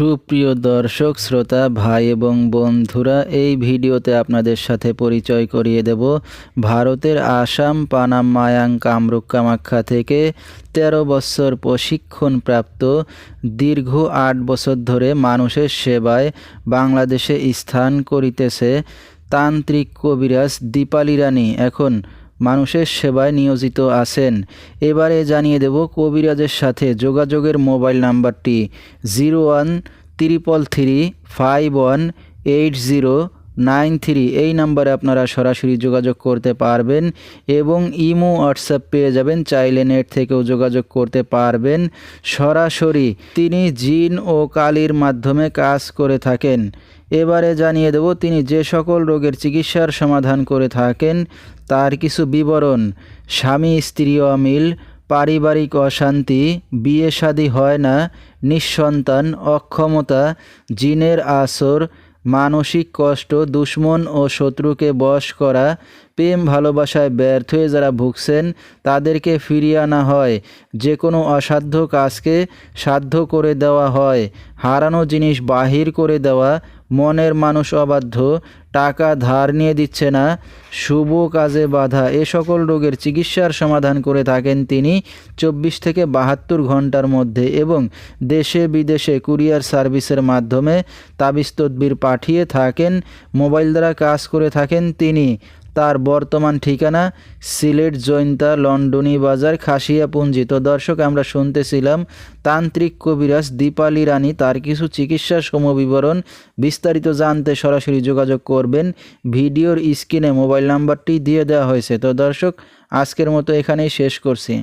সুপ্রিয় দর্শক, শ্রোতা, ভাই এবং বন্ধুরা, এই ভিডিওতে আপনাদের সাথে পরিচয় করিয়ে দেব ভারতের আসাম, পানাম, মায়াং, কামরূপ, কামাখ্যা থেকে ১৩ বছর প্রশিক্ষণপ্রাপ্ত, দীর্ঘ আট বছর ধরে মানুষের সেবায় বাংলাদেশে স্থান করিতেছে তান্ত্রিক কবিরাজ দীপালি রানী। এখন মানুষের সেবায় নিয়োজিত আছেন। এবারে জানিয়ে দেব কবিরাজের সাথে যোগাযোগের মোবাইল নাম্বারটি zero one triple three five one eight zero nine three, এই নাম্বারে আপনারা সরাসরি যোগাযোগ করতে পারবেন এবং ইমো হোয়াটসঅ্যাপ পেয়ে যাবেন, চাইলে নেট থেকেও যোগাযোগ করতে পারবেন। সরাসরি তিনি জিন ও কালির মাধ্যমে কাজ করে থাকেন। এবারে জানিয়ে দেব, তিনি যে সকল রোগের চিকিৎসার সমাধান করে থাকেন, তার কিছু বিবরণ। স্বামী, স্ত্রী অমিল, পারিবারিক অশান্তি, বিয়ে শাদী হয় না, নিঃসন্তান, অক্ষমতা, জিনের আসর মানসিক কষ্ট দুশ্মন ও শত্রুকে বশ করা প্রেম ভালোবাসায় ব্যর্থ হয়ে যারা ভুগছেন, তাদেরকে ফিরিয়ে আনা হয়। যে কোনো অসাধ্য কাজকে সাধ্য করে দেওয়া হয়। হারানো জিনিস বাহির করে দেওয়া, মনের মানুষ অবাধ্য, টাকা ধার নিয়ে দিচ্ছে না, শুভ কাজে বাধা, এ সকল রোগের চিকিৎসার সমাধান করে থাকেন তিনি চব্বিশ থেকে বাহাত্তর ঘণ্টার মধ্যে এবং দেশে বিদেশে কুরিয়ার সার্ভিসের মাধ্যমে তাবিজ তদবির পাঠিয়ে থাকেন, মোবাইল দ্বারা কাজ করে থাকেন তিনি। তার বর্তমান ঠিকানা সিলেট জৈন্তা লন্ডনী বাজার খাসিয়াপুঞ্জি। তো দর্শক, আমরা শুনতেছিলাম তান্ত্রিক কবিরাজ দীপালি রানী তার কিছু চিকিৎসা সমবিবরণ বিস্তারিত জানতে সরাসরি যোগাযোগ করবেন। ভিডিওর স্ক্রিনে মোবাইল নাম্বারটি দিয়ে দেওয়া হয়েছে। তো দর্শক, আজকের মতো এখানেই শেষ করছি।